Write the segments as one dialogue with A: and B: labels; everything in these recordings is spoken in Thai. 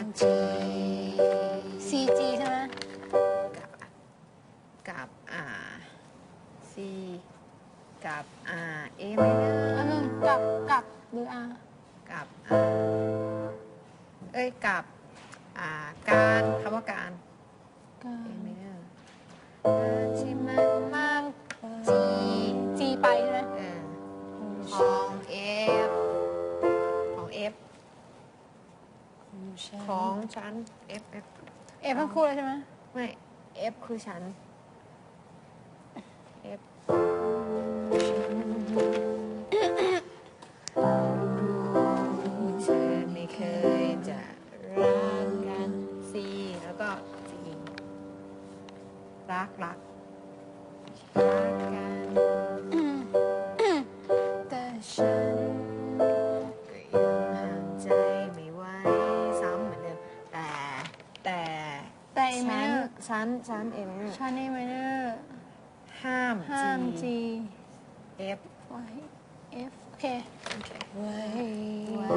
A: ซีจีใช่ไหมกับกับอ่าซีกับ R A minor
B: อันนึงกับกับหรืออา
A: กับอ่าเอ้ยกับอ่าการคำว่าการ
B: เอ้น
A: minor การที่มันมาก G
B: G ไปใช่
A: ของฉัน F F
B: เอฟทั้งคู่เลยใช่ไหม
A: ไม่ F คือฉัน F เธอไม่เคยจะรักกัน C แล้วก็ G รักรักรักกัน
B: แต่ฉัน
A: แต่
B: ไมชั้นอร์
A: ชั้นชั้นเอไม
B: ชั้นเอไมเนอร์
A: ห้าม
B: ห้าม
A: G
B: G
A: F
B: Y F โอเค
A: ไว้
B: ไว้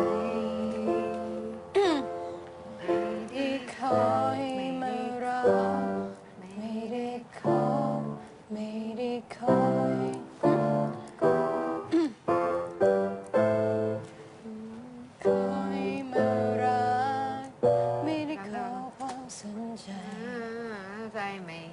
A: ไม่ได้ขอให้มารอ
B: ไม่
A: ได้ขอ
B: ไม่ได้ขอ 在没